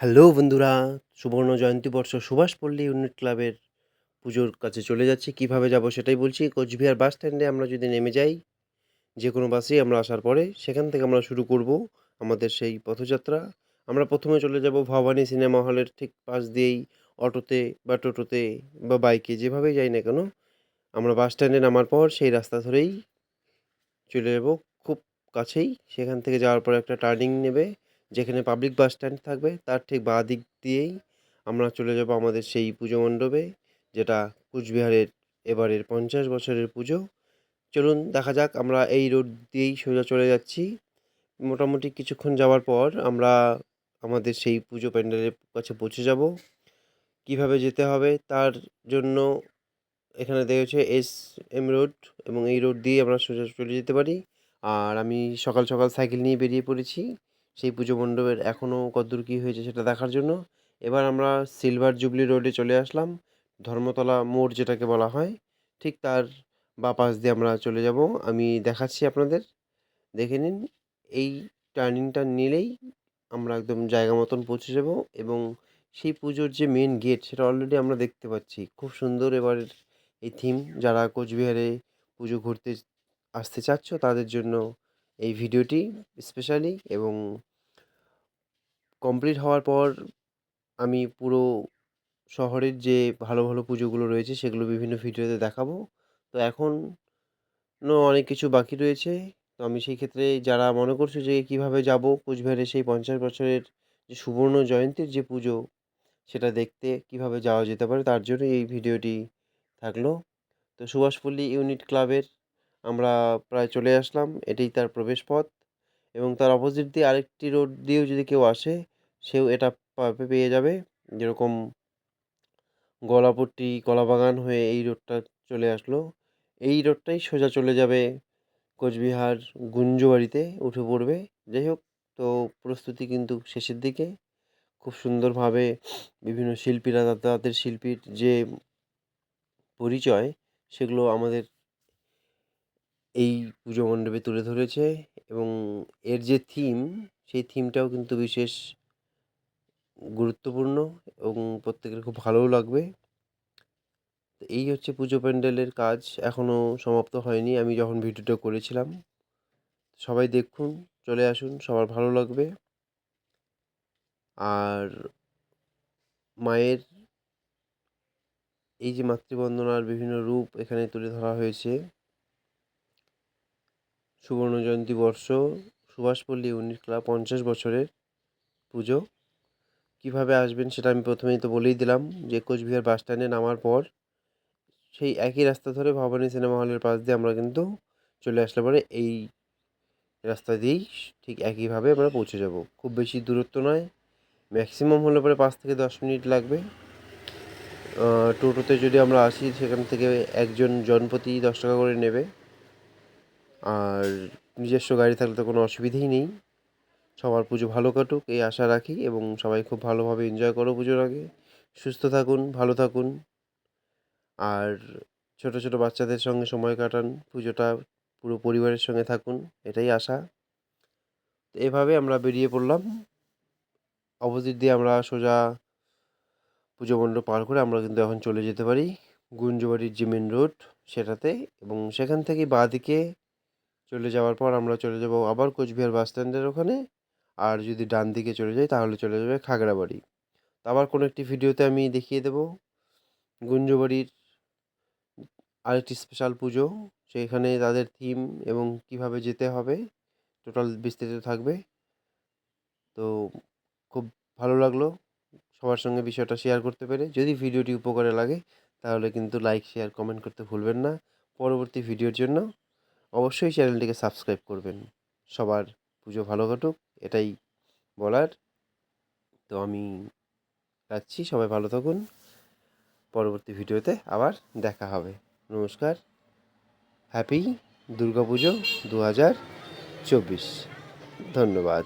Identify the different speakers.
Speaker 1: Hello বন্ধুরা, সুবর্ণ জয়ন্তী বর্ষ সুভাষপল্লী ইউনিট ক্লাবের পুজোর কাছে চলে যাচ্ছি। কীভাবে যাব সেটাই বলছি, কোচবিহার বাস স্ট্যান্ডে আমরা যদি নেমে যাই যে কোনো বাসেই আমরা আসার পরে সেখান থেকে আমরা শুরু করব আমাদের সেই পথযাত্রা। আমরা প্রথমে চলে যাব ভবানী সিনেমা হলের ঠিক পাশ দিয়েই অটোতে বা টোটোতে বা বাইকে যেভাবেই যাই না কেন, আমরা বাস স্ট্যান্ডে নামার পর সেই রাস্তা ধরেই চলে যাব। খুব কাছেই সেখান থেকে যাওয়ার পর একটা টার্নিং নেবে। যেখানে পাবলিক বাস স্ট্যান্ড থাকবে, তার ঠিক বাঁ দিক দিয়েই আমরা চলে যাব আমাদের সেই পুজো মণ্ডপে, যেটা কুচবিহারের এবারের পঞ্চাশ বছরের পুজো। চলুন দেখা যাক, আমরা এই রোড দিয়েই সোজা চলে যাচ্ছি। মোটামুটি কিছুক্ষণ যাওয়ার পর আমরা আমাদের সেই পুজো প্যান্ডেলের কাছে পৌঁছে যাব। কীভাবে যেতে হবে তার জন্য এখানে দেখেছে এস এম রোড এবং এই রোড দিয়ে আমরা সোজা চলে যেতে পারি। আর আমি সকাল সকাল সাইকেল নিয়ে বেরিয়ে পড়েছি। সেই পুজো মণ্ডপের এখনও কতদূর কী হয়েছে সেটা দেখার জন্য। এবার আমরা সিলভার জুবলি রোডে চলে আসলাম। ধর্মতলা মোড় যেটাকে বলা হয়, ঠিক তার বা পাশ দিয়ে আমরা চলে যাব। আমি দেখাচ্ছি আপনাদের। দেখে নিন, এই টার্নিংটা নিলেই আমরা একদম জায়গা মতন পৌঁছে যাব এবং সেই পুজোর যে মেন গেট সেটা অলরেডি আমরা দেখতে পাচ্ছি। খুব সুন্দর এবারের এই থিম যারা কোচবিহারে পুজো ঘুরতে আসতে চাচ্ছ তাদের জন্য এই ভিডিওটি স্পেশালি এবং কমপ্লিট হওয়ার পর আমি পুরো শহরের যে ভালো ভালো পুজোগুলো রয়েছে, সেগুলো বিভিন্ন ভিডিওতে দেখাবো। তো এখনও অনেক কিছু বাকি রয়েছে। তো আমি সেই ক্ষেত্রে যারা মনে করছ যে কীভাবে যাব কোচবিহারে সেই পঞ্চাশ বছরের যে সুবর্ণ জয়ন্তীর যে পুজো, সেটা দেখতে কীভাবে যাওয়া যেতে পারে, তার জন্য এই ভিডিওটি থাকল। তো সুভাষপল্লী ইউনিট ক্লাবের আমরা প্রায় চলে আসলাম। এটাই তার প্রবেশ পথ। এবং তার অপোজিট দিয়ে আরেকটি রোড দিয়েও যদি কেউ আসে, সেও এটা পাবে পেয়ে যাবে। যেরকম গলাপট্টি, কলাবাগান হয়ে এই রোডটা চলে আসলো। এই রোডটাই সোজা চলে যাবে। কোচবিহার, গুঞ্জবাড়িতে উঠে পড়বে। যাই হোক, তো প্রস্তুতি কিন্তু শেষের দিকে। খুব সুন্দরভাবে বিভিন্ন শিল্পীরা তাদের শিল্পীর যে পরিচয়, সেগুলো আমাদের এই পুজো মণ্ডপে তুলে ধরেছে। এবং এর যে থিম সেই থিমটাও কিন্তু বিশেষ গুরুত্বপূর্ণ এবং প্রত্যেকের খুব ভালোও লাগবে। তো এই হচ্ছে পুজো প্যান্ডেলের কাজ এখনও সমাপ্ত হয়নি, আমি যখন ভিডিওটা করেছিলাম। সবাই দেখুন, চলে আসুন, সবার ভালো লাগবে। আর মায়ের এই যে মাতৃবন্দনার বিভিন্ন রূপ এখানে তুলে ধরা হয়েছে। সুবর্ণ জয়ন্তী বর্ষ, সুভাষপল্লী ইউনিট ক্লাব, পঞ্চাশ বছরের পুজো। কীভাবে আসবেন সেটা আমি প্রথমেই তো বলেই দিলাম যে, কোচবিহার বাস স্ট্যান্ডে নামার পর সেই একই রাস্তা ধরে ভবানী সিনেমা হলের পাশ দিয়ে আমরা কিন্তু চলে আসলে পরে এই রাস্তা দিয়েই ঠিক একইভাবে আমরা পৌঁছে যাব। খুব বেশি দূরত্ব নয়, ম্যাক্সিমাম হলে পরে পাঁচ থেকে দশ মিনিট লাগবে। টোটোতে যদি আমরা আসি সেখান থেকে একজন জনপ্রতি দশ টাকা করে নেবে। আর নিজস্ব গাড়ি থাকলে তো কোনো অসুবিধেই নেই। সবার পুজো ভালো কাটুক, এই আশা রাখি এবং সবাই খুব ভালোভাবে এনজয় করো পুজোর আগে। সুস্থ থাকুন, ভালো থাকুন। আর ছোট ছোট বাচ্চাদের সঙ্গে সময় কাটান, পুজোটা পুরো পরিবারের সঙ্গে থাকুন, এটাই আশা। এভাবে আমরা বেরিয়ে পড়লাম। অপোজিট দিয়ে আমরা সোজা পুজো মণ্ডপ পার করে আমরা কিন্তু এখন চলে যেতে পারি। গুঞ্জবাড়ির যে মেন রোড সেটাতে এবং সেখান থেকে বাঁ দিকে চলে যাওয়ার পর আমরা চলে যাব আবার কোচবিহার বাস স্ট্যান্ডের ওখানে। আর যদি ডান দিকে চলে যাই, তাহলে চলে যাবে খাগড়াবাড়ি। তো আবার কোনো একটি ভিডিওতে আমি দেখিয়ে দেব। গুঞ্জবাড়ির আরেকটি স্পেশাল পুজো, সেখানে তাদের থিম এবং কীভাবে যেতে হবে টোটাল বিস্তারিত থাকবে। তো খুব ভালো লাগল সবার সঙ্গে বিষয়টা শেয়ার করতে পেরে। যদি ভিডিওটি উপকারে লাগে, তাহলে কিন্তু লাইক শেয়ার কমেন্ট করতে ভুলবেন না। পরবর্তী ভিডিওর জন্য অবশ্যই চ্যানেলটিকে সাবস্ক্রাইব করবেন। সবার পুজো ভালো কাটুক, এটাই বলার। তো আমি রাখছি, সবাই ভালো থাকুন। পরবর্তী ভিডিওতে আবার দেখা হবে। নমস্কার। হ্যাপি দুর্গাপুজো দু হাজার চব্বিশ। ধন্যবাদ।